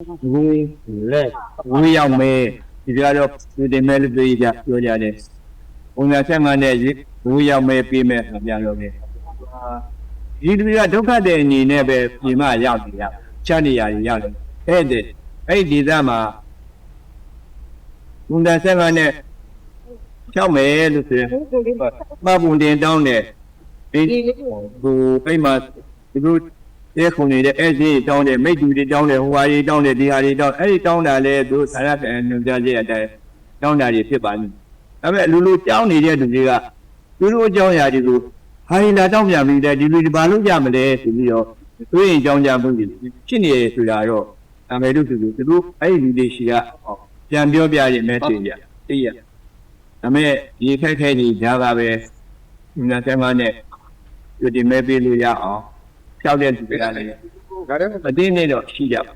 ဘူးလက်ဝေးရောက်မယ်ဒီကတော့ဒီတင်မဲ့လို့ပြောကြပြောကြတယ်ပုံစံဆက်မှနဲ့ဝေးရောက်မယ်ပြေးမယ်ဆိုပြန်လို့လေဒီလူကဒုက္ခတဲ့အနေနဲ့ပဲပြင်မရောက်နေရချမ်းနေရရောက်တယ်အဲ့ဒီအဲ့ဒီဒေသမှာပုံစံဆက်မှနဲ့ဖြောက်မယ်လို့ဆိုရင်မပုံတင်တောင်းတယ်ဒီဟိုအဲ့မှာဒီလို အဲခုန်နေတဲ့အဲ့ဒီတောင်းတယ်မိတ်တူတွေတောင်းတယ်ဟိုဟာတွေတောင်းတယ်ဒီဟာတွေတောင်းအဲ့ဒီတောင်းတာလဲသူဆရာကညွှန်ကြားချက်အတိုင်းတောင်းတာတွေဖြစ်ပါလိမ့်ဒါပေမဲ့လူလူတောင်းနေတဲ့သူတွေကသူတို့အကြောင်းအရာတွေကိုဟာရီလာတောင်းပြန်ပြီးတဲ့ဒီလူဒီဘာလို့ကြမလဲဆိုပြီးတော့သူရင်အကြောင်းကြမှုတွေဖြစ်နေရဆိုတာတော့အမေတို့သူတို့သူတို့အဲ့ဒီလူတွေရှိကပြန်ပြောပြရင်မဲသိကြသိရဒါပေမဲ့ဒီခက်ခဲနေကြတာပဲညနေမှနဲ့ဒီမဲပေးလို့ရအောင် ဖြောက်တဲ့သူတွေကလည်းဒါလည်းအတင်းနဲ့တော့ရှိကြပါ